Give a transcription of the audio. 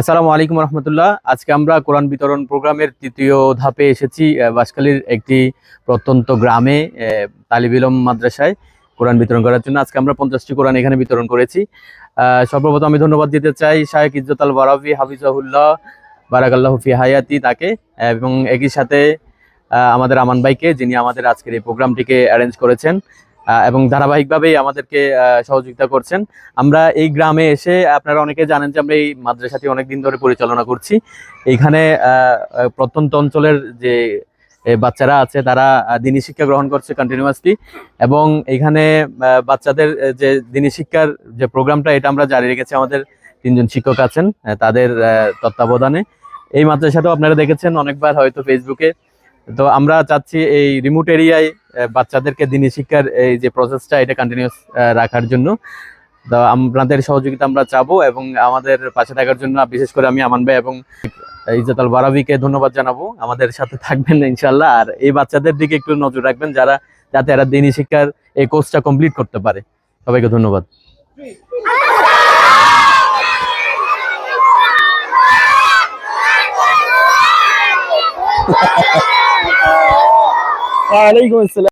আসসালামু আলাইকুম রহমতুল্লাহ। আজকে আমরা কোরআন বিতরণ প্রোগ্রামের তৃতীয় ধাপে এসেছি আহ, বাঁশখালীর একটি প্রত্যন্ত গ্রামে তালিবিলম মাদ্রাসায় কোরআন বিতরণ করার জন্য। আজকে আমরা পঞ্চাশটি কোরআন এখানে বিতরণ করেছি। সর্বপ্রথম আমি ধন্যবাদ দিতে চাই শাহেক ইজ্জত আল বারাবি হাফিজাহুল্লাহ বারাকাল্লাহ ফি হায়াতি তাকে এবং একই সাথে আমাদের আমান ভাইকে যিনি আমাদের আজকের এই প্রোগ্রামটিকে অ্যারেঞ্জ করেছেন। এবং ধারাবাহিকভাবেই আমাদেরকে সহযোগিতা করছেন। আমরা এই গ্রামে এসে আপনারা অনেকে জানেন যে আমরা এই মাদ্রাসাটি অনেকদিন ধরে পরিচালনা করছি। এইখানে প্রত্যন্ত অঞ্চলের যে বাচ্চারা আছে তারা দিনী শিক্ষা গ্রহণ করছে কন্টিনিউয়াসলি এবং এইখানে আহ, বাচ্চাদের যে দিনী শিক্ষার যে প্রোগ্রামটা এটা আমরা জারি রেখেছি। আমাদের তিনজন শিক্ষক আছেন তাদের তত্ত্বাবধানে। এই মাদ্রাসাটাও আপনারা দেখেছেন অনেকবার হয়তো ফেসবুকে তো আমরা চাচ্ছি এই রিমোট এরিয়ায় বাচ্চাদেরকে দিনী শিক্ষার এই যে প্রসেসটা এটা কন্টিনিউস রাখার জন্য। তো আপনাদের সহযোগিতা আমরা চাবো এবং আমাদের পাশে থাকার জন্য বিশেষ করে আমি আমান ভাই এবং ইজ্জত আল বারাবিকে ধন্যবাদ জানাব। আমাদের সাথে থাকবেন ইনশাল্লাহ আর এই বাচ্চাদের দিকে একটু নজর রাখবেন যারা, যাতে এরা দিনী শিক্ষার এই কোর্সটা কমপ্লিট করতে পারে। সবাইকে ধন্যবাদ। ওয়ালাইকুম আসসালাম।